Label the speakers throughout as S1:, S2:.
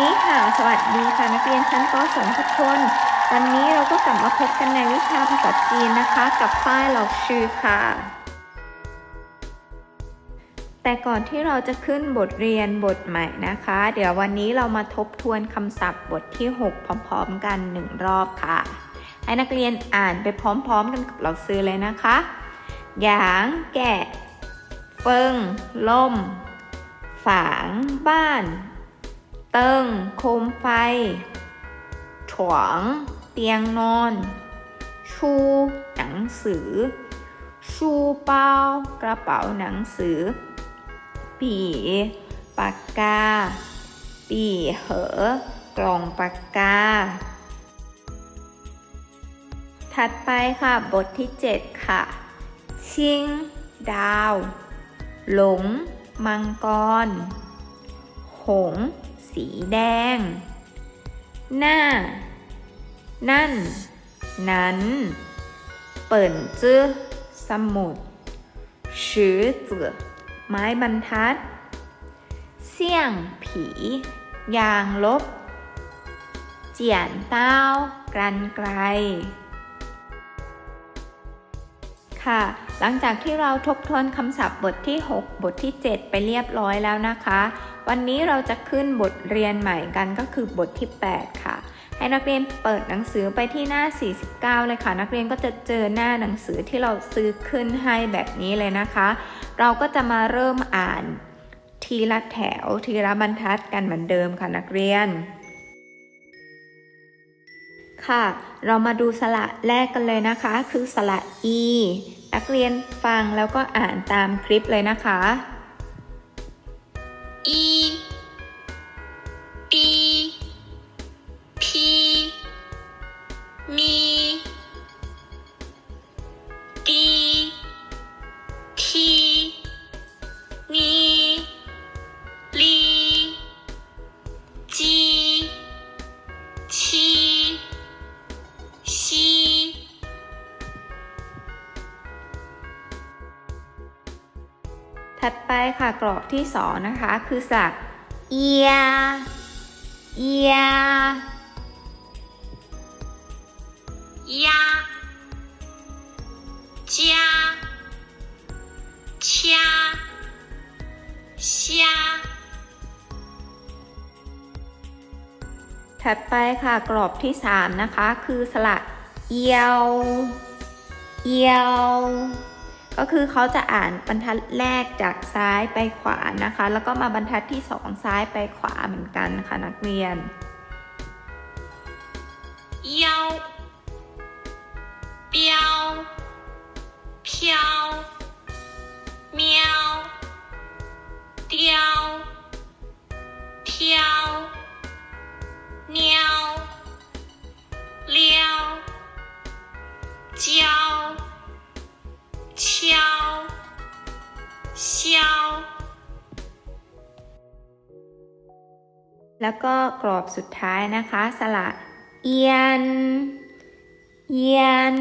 S1: นี้ค่ะ สวัสดีค่ะนักเรียนชั้นป .2 ทุกคน วันนี้เราก็กลับมาพบกันในวิชาภาษาจีนนะคะ กับฝ้ายเหล่าชื่อค่ะ แต่ก่อนที่เราจะขึ้นบทเรียนบทใหม่นะคะ เดี๋ยววันนี้เรามาทบทวนคำศัพท์บทที่ 6 พร้อมๆ กันหนึ่งรอบค่ะ ให้นักเรียนอ่านไปพร้อมๆ กันกับเราซื้อเลยนะคะหยาง แกะ เฟิง ล่ม ฝาง บ้าน เติงโคมไฟฉวง เตียงนอน ชู หนังสือ ชูเป้ากระเป๋าหนังสือ ปีปากกา ปีเหอกล่องปากกา ถัดไปค่ะบทที่ 7 ค่ะ ชิง ดาว หลง มังกร หง สีแดง หน้า นั่น นั้น เปิ่นจื้อสมุดชือจือไม้บรรทัด เสี่ยงผี ยางลบ เจียนเต้า กันไกล ค่ะ หลังจากที่เราทบทวนคำศัพท์บทที่ 6 บทที่ 7 ไปเรียบร้อยแล้วนะคะ วันนี้เราจะขึ้นบทเรียนใหม่กันก็คือบทที่ 8 ค่ะ ให้นักเรียนเปิดหนังสือไปที่หน้า 49 เลยค่ะ นักเรียนก็จะเจอหน้าหนังสือที่เราซื้อขึ้นให้แบบนี้เลยนะคะ เราก็จะมาเริ่มอ่านทีละแถวทีละบรรทัดกันเหมือนเดิมค่ะนักเรียน ค่ะ เรามาดูสระแรกกันเลยนะคะ คือสระ e นักเรียนฟังแล้วก็อ่านตามคลิปเลยนะคะ ค่ะกรอบที่สองนะคะ คือสระเอียเอีย
S2: 鸭、家、掐、虾、
S1: ถัดไปค่ะกรอบที่สามนะคะ คือสระเอียว เอียว ก็คือเขาจะอ่านบรรทัดแรกจากซ้ายไปขวานะคะ แล้วก็มาบรรทัดที่ 2 ซ้ายไปขวาเหมือนกันค่ะนักเรียน
S2: เยาวเปียวเพีมว 消。
S1: แล้วก็กรอบสุดท้ายนะคะ สระเอียน เอียน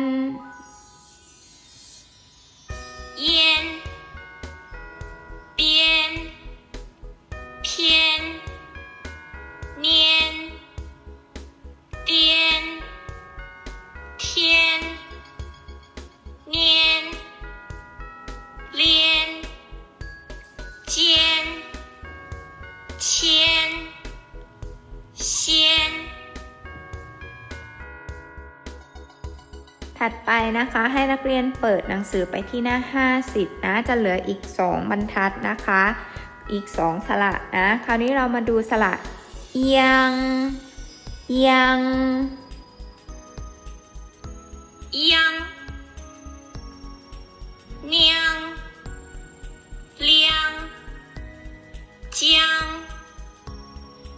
S1: ไปนะคะ ให้นักเรียนเปิดหนังสือไปที่หน้า 50 นะ จะเหลืออีก 2 บรรทัดนะคะ อีก 2 สระนะ คราวนี้เรามาดูสระเอียง เอียัง
S2: เนียงเลียงจียง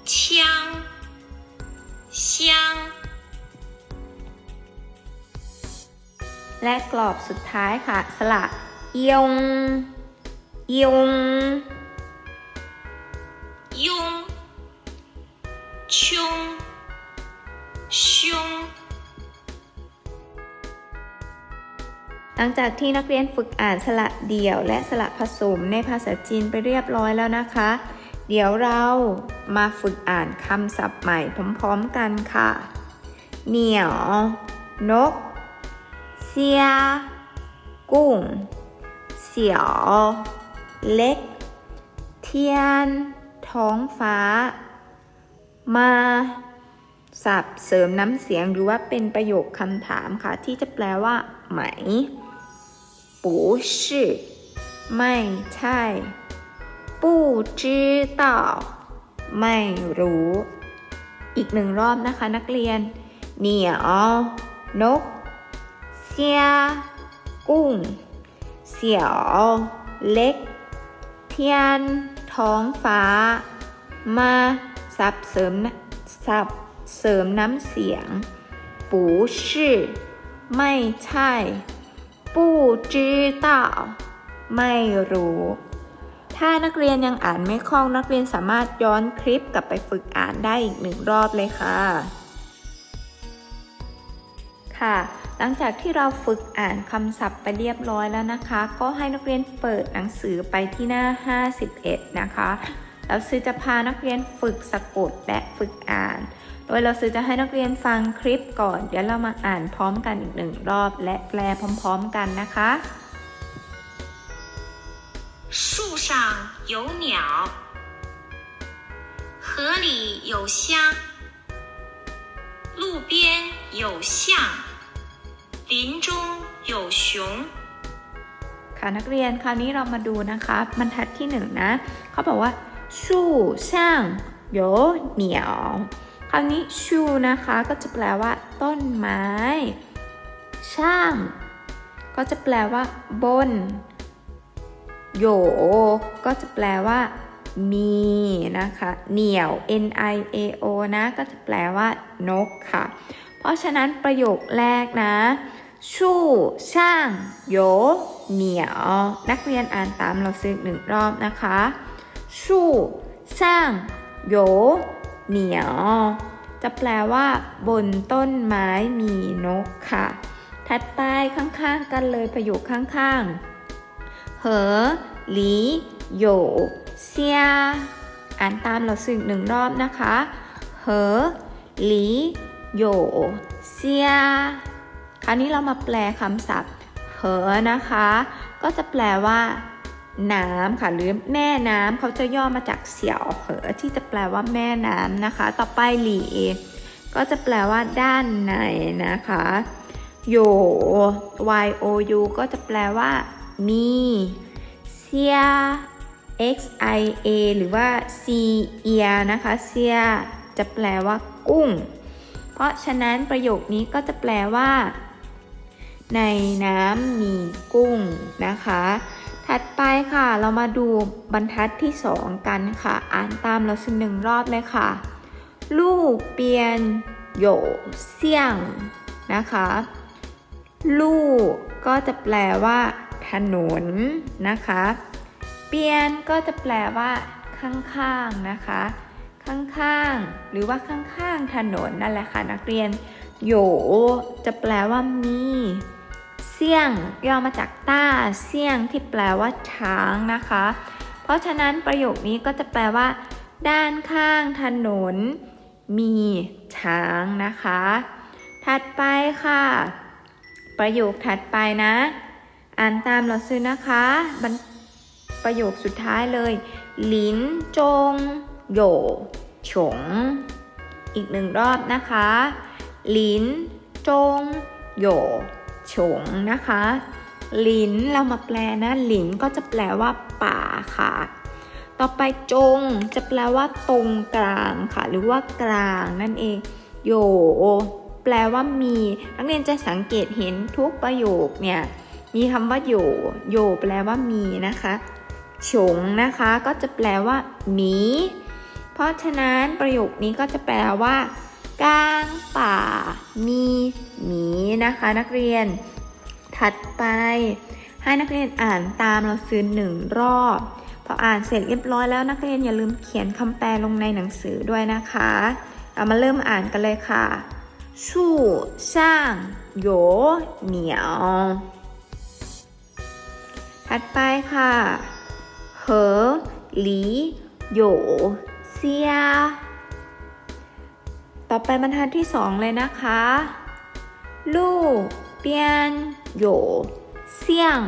S2: เชียงเชียง
S1: และกรอบสุดท้ายค่ะสระยงยง
S2: ยงชุงชุง
S1: หลังจากที่นักเรียนฝึกอ่านสระเดี่ยวและสระผสมในภาษาจีนไปเรียบร้อยแล้วนะคะ เดี๋ยวเรามาฝึกอ่านคำศัพท์ใหม่พร้อมๆกันค่ะ เหนียวนก เสีย กุ้ง เสียว เล็ก เทียน ท้องฟ้า มาสับเสริมน้ำเสียงหรือว่าเป็นประโยคคำถามค่ะ ที่จะแปลว่า ไหม不是ไม่ใช่不知道ไม่รู้ อีกหนึ่งรอบนะคะนักเรียน เหนียว นก เสีย กุ้ง เสียว เล็ก เทียน ท้องฟ้า มาสับเสริมนะสับเสริมน้ำเสียง不是ไม่ใช่不知道ไม่รู้ ถ้านักเรียนยังอ่านไม่คล่องนักเรียนสามารถย้อนคลิปกลับไปฝึกอ่านได้อีกหนึ่งรอบเลยค่ะ ค่ะ หลังจากที่เราฝึกอ่านคำศัพท์ไปเรียบร้อยแล้วนะคะ ก็ให้นักเรียนเปิดหนังสือไปที่หน้า 51 นะคะ แล้วซื้อจะพานักเรียนฝึกสะกดและฝึกอ่าน โดยเราซื้อจะให้นักเรียนฟังคลิปก่อน เดี๋ยวเรามาอ่านพร้อมกันอีกหนึ่งรอบ และแปลพร้อมๆกันนะคะ
S2: 树上有鸟，河里有虾，路边有象， 林中有熊。
S1: ค่ะนักเรียนคราวนี้เรามาดูนะคะบรรทัดที่หนึ่งนะเขาบอกว่าชู่ช่างโยเหนียวคราวนี้ชูนะคะก็จะแปลว่า ต้นไม้ ช่าง ก็จะแปลว่า บน โยก็จะแปลว่า มีนะคะ เหนียว n i a o นะ ก็จะแปลว่า นกค่ะ เพ ราะฉะนั้นประโยคแรกนะชู่ช่างโยเหนียวนักเรียนอ่านตามเราซื้อหนึ่งรอบนะคะชู่ช่างโยเหนียว จะแปลว่า บนต้นไม้มีนกค่ะ ถัดไปข้างๆกันเลยประโยคข้างๆ เหอหลีโยเซียอ่านตามเราสึกหนึ่งรอบนะคะ เหอหลี โยเซีย คราวนี้เรามาแปลคำศัพท์เหอนะคะ ก็จะแปลว่าน้ำค่ะหรือแม่น้ำเขาจะย่อมาจากเสี่ยวเหอที่จะแปลว่าแม่น้ำนะคะ ต่อไปหลีก็จะแปลว่าด้านในนะคะโย y o u ก็จะแปลว่า มีเซีย x i a หรือว่าซีเอียนะคะเซียจะแปลว่ากุ้ง เพราะฉะนั้นประโยคนี้ก็จะแปลว่า ในน้ำมีกุ้งนะคะ ถัดไปค่ะ เรามาดูบรรทัดที่สองกันค่ะ อ่านตามเราสักหนึ่งรอบเลยค่ะลู่เปียนโยเซียงนะคะลู่ก็จะแปลว่า ถนนนะคะ เปียนก็จะแปลว่า ข้างๆนะคะ ข้างๆ หรือว่าข้างๆ ถนนนั่นแหละค่ะนักเรียนโยจะแปลว่ามีเสี่ยงย่อมาจากต้าเสี่ยงที่แปลว่าช้างนะคะ เพราะฉะนั้นประโยคนี้ก็จะแปลว่า ด้านข้างถนน มีช้างนะคะ ถัดไปค่ะ ประโยคถัดไปนะ อ่านตามเราซื้อนะคะประโยคสุดท้ายเลย หลินจง โยฉง อีกหนึ่งรอบนะคะลิ้นจงโยฉงนะคะลิ้นเรามาแปลนะลิ้นก็จะแปลว่าป่าค่ะ ต่อไปจงจะแปลว่าตรงกลางค่ะ หรือว่ากลางนั่นเองโยแปลว่ามีนักเรียนจะสังเกตเห็นทุกประโยคเนี่ยมีคำว่าโยโยแปลว่ามีนะคะฉงนะคะก็จะแปลว่ามี เพราะฉะนั้นประโยคนี้ก็จะแปลว่ากลางป่ามีหมีนะคะ นักเรียน ถัดไป ให้นักเรียนอ่านตามเราซื้อหนึ่งรอบพออ่านเสร็จเรียบร้อยแล้วนักเรียนอย่าลืมเขียนคำแปลลงในหนังสือด้วยนะคะเรามาเริ่มอ่านกันเลยค่ะชู่ช่างโยเหนียว ถัดไปค่ะ เหอหลี有 เสีย ต่อไปบรรทัดที่สองเลยนะคะ ลู่เปียน有เสียง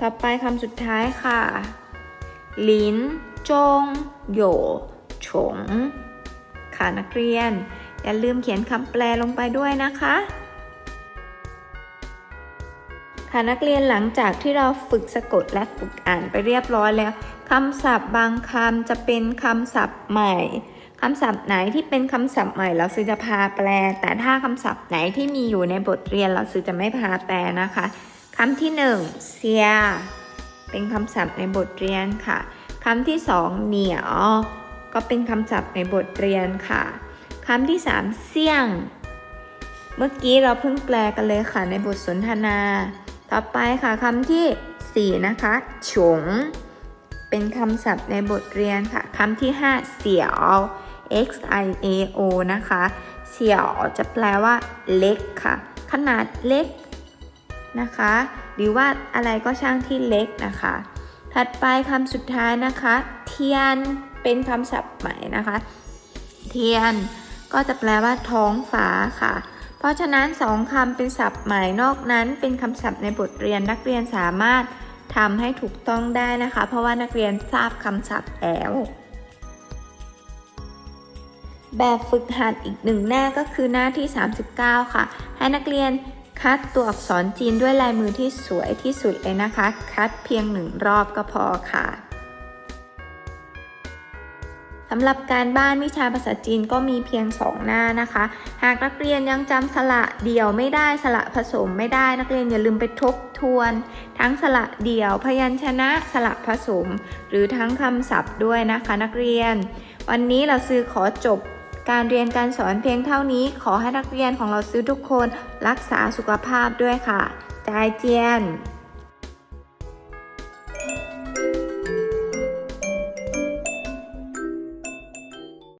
S1: ต่อไปคำสุดท้ายค่ะ ลินจงโยฉงค่ะนักเรียน อย่าลืมเขียนคำแปลลงไปด้วยนะคะ ค่ะนักเรียนหลังจากที่เราฝึกสะกดและฝึกอ่านไปเรียบร้อยแล้วคำศัพท์บางคำจะเป็นคำศัพท์ใหม่คำศัพท์ไหนที่เป็นคำศัพท์ใหม่เราซื้อจะพาแปล แต่ถ้าคำศัพท์ไหนที่มีอยู่ในบทเรียนเราซื้อจะไม่พาแปลนะคะคำที่หนึ่งเซียเป็นคำศัพท์ในบทเรียนค่ะคำที่สองเหนียวก็เป็นคำศัพท์ในบทเรียนค่ะคำที่สามเสี่ยง เมื่อกี้เราเพิ่งแปลกันเลยค่ะในบทสนทนา ต่อไปค่ะคำที่ 4 นะคะ ฉง เป็นคำศัพท์ในบทเรียนค่ะคำที่ 5 เสี่ยว x i a o นะคะ เสี่ยวจะแปลว่าเล็กค่ะ ขนาดเล็กนะคะ หรือว่าอะไรก็ช่างที่เล็กนะคะ ถัดไปคำสุดท้ายนะคะ เทียน เป็นคำศัพท์ใหม่นะคะ เทียน ก็จะแปลว่าท้องฟ้าค่ะ ราะฉะนั้นสองคำเป็นศัพท์หม่นอกนั้น เป็นคำศัพท์ในบทเรียนนักเรียนสามารถทำให้ถูกต้องได้นะคะ เพราะว่านักเรียนทราบคำศัพท์แล้ว แบบฝึกหัดอีกหนึ่งหน้าก็คือหน้าที่ 39 ค่ะ ให้นักเรียนคัดตัวอักษรจีนด้วยลายมือที่สวยที่สุดเลยนะคะ คัดเพียงหนึ่งรอบก็พอค่ะ สำหรับการบ้านวิชาภาษาจีนก็มีเพียง 2 หน้านะคะ หากนักเรียนยังจำสระเดี่ยวไม่ได้สระผสมไม่ได้นักเรียนอย่าลืมไปทบทวน ทั้งสระเดี่ยว พยัญชนะสระผสม หรือทั้งคำศัพท์ด้วยนะคะนักเรียน วันนี้เราซื้อขอจบการเรียนการสอนเพียงเท่านี้ ขอให้นักเรียนของเราซื้อทุกคนรักษาสุขภาพด้วยค่ะจายเจียน